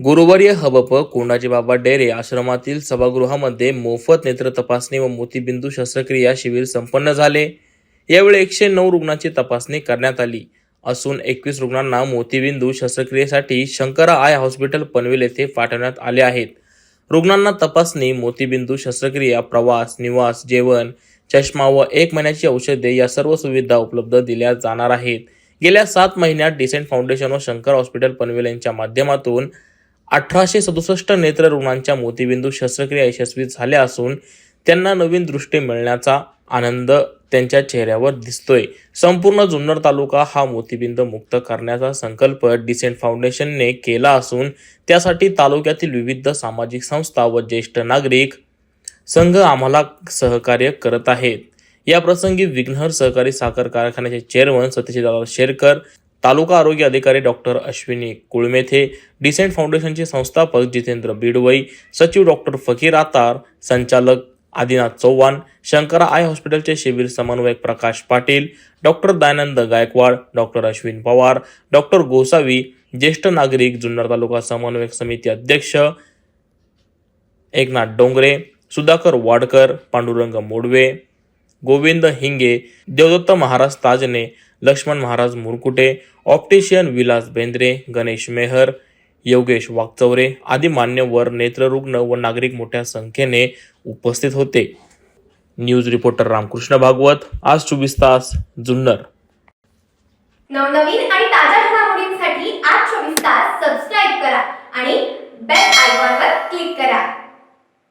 गुरुवर्य हबप कोंडाजी बाबा डेरे आश्रमातील सभागृहामध्ये मोफत नेत्र तपासणी व मोतीबिंदू शस्त्रक्रिया शिबिर संपन्न झाले. यावेळी एकशे नऊ रुग्णांची तपासणी करण्यात आली. असून एकवीस रुग्णांना मोतीबिंदू शस्त्रक्रियेसाठी शंकरा आय हॉस्पिटल पनवेल येथे पाठवण्यात आले आहेत. रुग्णांना तपासणी मोतीबिंदू शस्त्रक्रिया प्रवास निवास जेवण चष्मा व एक महिन्याची औषधे या सर्व सुविधा उपलब्ध दिल्या जाणार आहेत. गेल्या सात महिन्यात डिसेंट फाउंडेशन व शंकर हॉस्पिटल पनवेल यांच्या माध्यमातून अठराशे सदुसष्ट नेत्र रुग्णांच्या मोतीबिंदू शस्त्रक्रिया यशस्वी झाल्या असून त्यांना नवीन दृष्टी मिळण्याचा आनंद त्यांच्या चेहऱ्यावर दिसतोय. संपूर्ण जुन्नर तालुका हा मोतीबिंद मुक्त करण्याचा संकल्प डिसेंट फाउंडेशनने केला असून त्यासाठी तालुक्यातील विविध सामाजिक संस्था व ज्येष्ठ नागरिक संघ आम्हाला सहकार्य करत आहेत. या प्रसंगी विघ्नहर सहकारी साखर कारखान्याचे चेअरमन सतीशदादा शेरकर तालुका आरोग्य अधिकारी डॉक्टर अश्विनी कुळमेथे डिसेंट फाउंडेशनचे संस्थापक जितेंद्र बिडवई सचिव डॉक्टर फकीर आतार संचालक आदिनाथ चव्हाण शंकरा आय हॉस्पिटलचे शिबिर समन्वयक Prakash Patil doctor Dayanand Gaikwad doctor Ashwin Pawar doctor Gosavi ज्येष्ठ नागरिक जुन्नर तालुका समन्वयक समिती अध्यक्ष एकनाथ डोंगरे सुधाकर वाडकर पांडुरंग मोडवे गोविंद हिंगे देवदत्त महाराज ताजने लक्ष्मण महाराज मुरकुटे ऑप्टिशियन विलास बेंद्रे गणेश मेहर योगेश वागचौरे आदी मान्यवर नेत्ररुग्ण व नागरिक मोठ्या संख्येने उपस्थित होते. न्यूज रिपोर्टर रामकृष्ण भागवत आज चोवीस तास जुन्नर. नवनवीन आणि ताज्या घडामोडींसाठी आज चोवीस तास सबस्क्राईब करा करा.